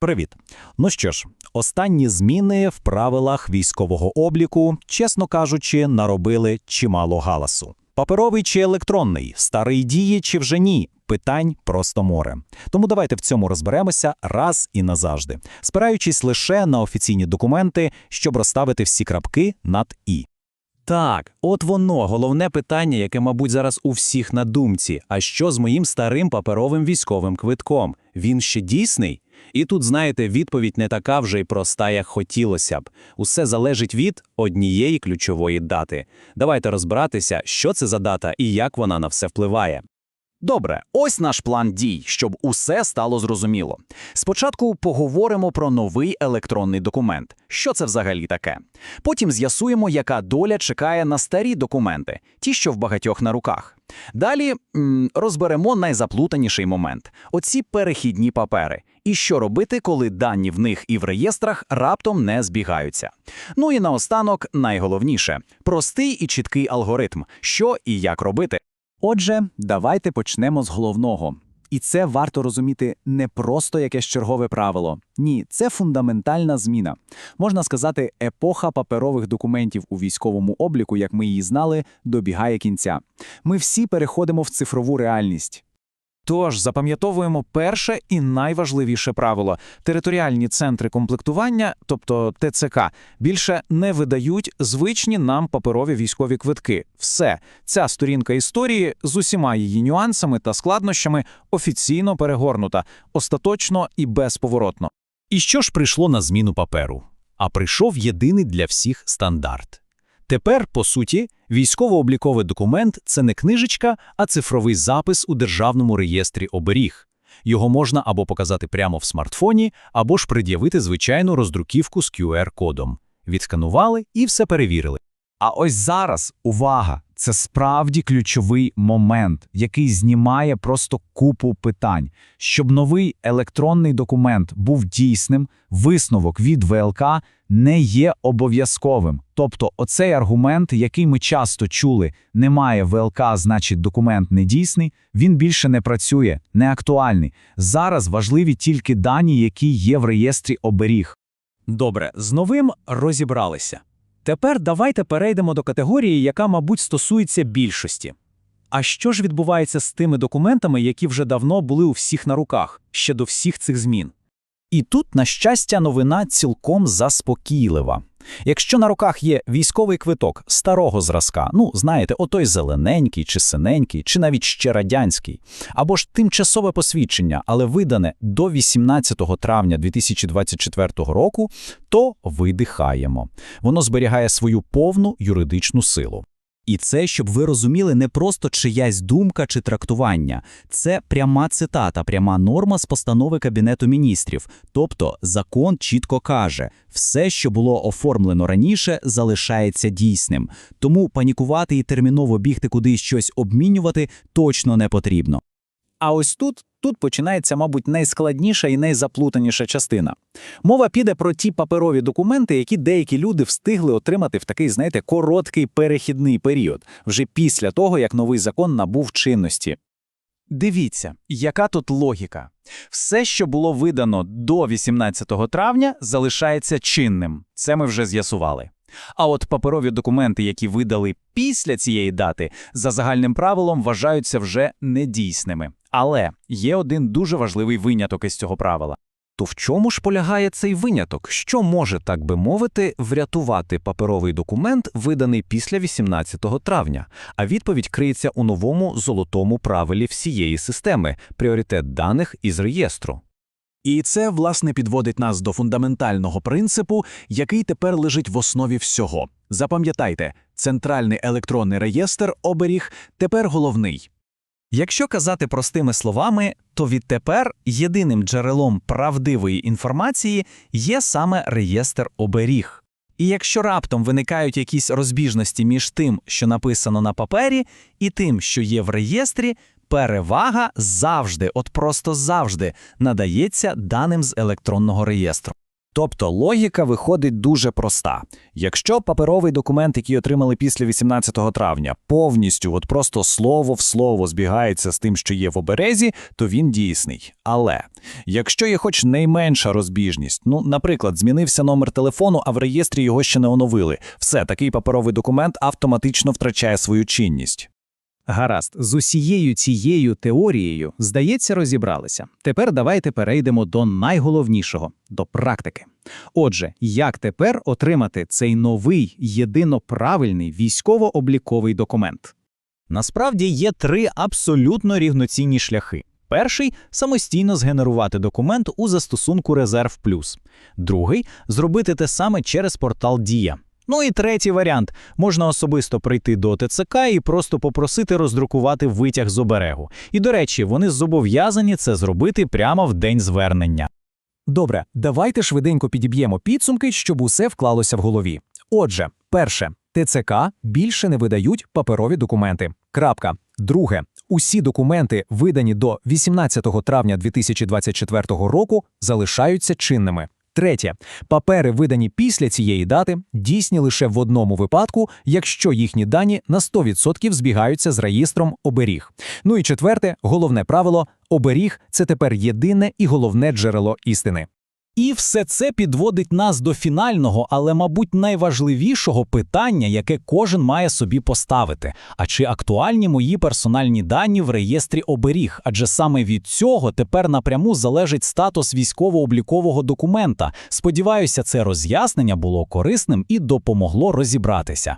Привіт. Ну що ж, останні зміни в правилах військового обліку, чесно кажучи, наробили чимало галасу. Паперовий чи електронний, старий діє чи вже ні? Питань просто море. Тому давайте в цьому розберемося раз і назавжди, спираючись лише на офіційні документи, щоб розставити всі крапки над і. Так, от воно, головне питання, яке, мабуть, зараз у всіх на думці. А що з моїм старим паперовим військовим квитком? Він ще дійсний? І тут, знаєте, відповідь не така вже й проста, як хотілося б. Усе залежить від однієї ключової дати. Давайте розбиратися, що це за дата і як вона на все впливає. Добре, ось наш план дій, щоб усе стало зрозуміло. Спочатку поговоримо про новий електронний документ. Що це взагалі таке? Потім з'ясуємо, яка доля чекає на старі документи, ті, що в багатьох на руках. Далі розберемо найзаплутаніший момент оці перехідні папери. І що робити, коли дані в них і в реєстрах раптом не збігаються. Ну і наостанок, найголовніше простий і чіткий алгоритм, що і як робити. Отже, давайте почнемо з головного. І це варто розуміти не просто якесь чергове правило. Ні, це фундаментальна зміна. Можна сказати, епоха паперових документів у військовому обліку, як ми її знали, добігає кінця. Ми всі переходимо в цифрову реальність. Тож запам'ятовуємо перше і найважливіше правило: територіальні центри комплектування, тобто ТЦК, більше не видають звичні нам паперові військові квитки. Все, ця сторінка історії з усіма її нюансами та складнощами офіційно перегорнута, остаточно і безповоротно. І що ж прийшло на зміну паперу? А прийшов єдиний для всіх стандарт. Тепер, по суті, військово-обліковий документ – це не книжечка, а цифровий запис у Державному реєстрі оберіг. Його можна або показати прямо в смартфоні, або ж пред'явити звичайну роздруківку з QR-кодом. Відсканували і все перевірили. А ось зараз увага! Це справді ключовий момент, який знімає просто купу питань. Щоб новий електронний документ був дійсним, висновок від ВЛК не є обов'язковим. Тобто, оцей аргумент, який ми часто чули, немає ВЛК, значить документ не дійсний, він більше не працює, не актуальний. Зараз важливі тільки дані, які є в реєстрі оберіг. Добре, з новим розібралися. Тепер давайте перейдемо до категорії, яка, мабуть, стосується більшості. А що ж відбувається з тими документами, які вже давно були у всіх на руках, ще до всіх цих змін? І тут, на щастя, новина цілком заспокійлива. Якщо на руках є військовий квиток старого зразка, ну, знаєте, отой зелененький чи синенький, чи навіть ще радянський, або ж тимчасове посвідчення, але видане до 18 травня 2024 року, то видихаємо. Воно зберігає свою повну юридичну силу. І це, щоб ви розуміли, не просто чиясь думка чи трактування. Це пряма цитата, пряма норма з постанови Кабінету міністрів. Тобто закон чітко каже, все, що було оформлено раніше, залишається дійсним. Тому панікувати і терміново бігти кудись щось обмінювати точно не потрібно. А ось тут, тут починається, мабуть, найскладніша і найзаплутаніша частина. Мова піде про ті паперові документи, які деякі люди встигли отримати в такий, знаєте, короткий перехідний період, вже після того, як новий закон набув чинності. Дивіться, яка тут логіка. Все, що було видано до 18 травня, залишається чинним. Це ми вже з'ясували. А от паперові документи, які видали після цієї дати, за загальним правилом вважаються вже недійсними. Але є один дуже важливий виняток із цього правила. То в чому ж полягає цей виняток? Що може, так би мовити, врятувати паперовий документ, виданий після 18 травня? А відповідь криється у новому золотому правилі всієї системи пріоритет даних із реєстру. І це, власне, підводить нас до фундаментального принципу, який тепер лежить в основі всього. Запам'ятайте, центральний електронний реєстр оберіг тепер головний. Якщо казати простими словами, то відтепер єдиним джерелом правдивої інформації є саме реєстр оберіг. І якщо раптом виникають якісь розбіжності між тим, що написано на папері, і тим, що є в реєстрі, перевага завжди, от просто завжди, надається даним з електронного реєстру. Тобто логіка виходить дуже проста. Якщо паперовий документ, який отримали після 18 травня, повністю, от просто слово в слово збігається з тим, що є в оберезі, то він дійсний. Але якщо є хоч найменша розбіжність, ну, наприклад, змінився номер телефону, а в реєстрі його ще не оновили, все, такий паперовий документ автоматично втрачає свою чинність. Гаразд, з усією цією теорією, здається, розібралися. Тепер давайте перейдемо до найголовнішого до практики. Отже, як тепер отримати цей новий єдиноправильний військово-обліковий документ? Насправді є три абсолютно рівноцінні шляхи. Перший самостійно згенерувати документ у застосунку Резерв Плюс. Другий зробити те саме через портал Дія. Ну і третій варіант можна особисто прийти до ТЦК і просто попросити роздрукувати витяг з оберегу. І до речі, вони зобов'язані це зробити прямо в день звернення. Добре, давайте швиденько підіб'ємо підсумки, щоб усе вклалося в голові. Отже, перше, ТЦК більше не видають паперові документи. Крапка. Друге, усі документи, видані до 18 травня 2024 року, залишаються чинними. Третє, папери, видані після цієї дати, дійсні лише в одному випадку, якщо їхні дані на 100% збігаються з реєстром оберіг. Ну і четверте, головне правило: оберіг це тепер єдине і головне джерело істини. І все це підводить нас до фінального, але, мабуть, найважливішого питання, яке кожен має собі поставити. А чи актуальні мої персональні дані в реєстрі оберіг? Адже саме від цього тепер напряму залежить статус військово-облікового документа. Сподіваюся, це роз'яснення було корисним і допомогло розібратися.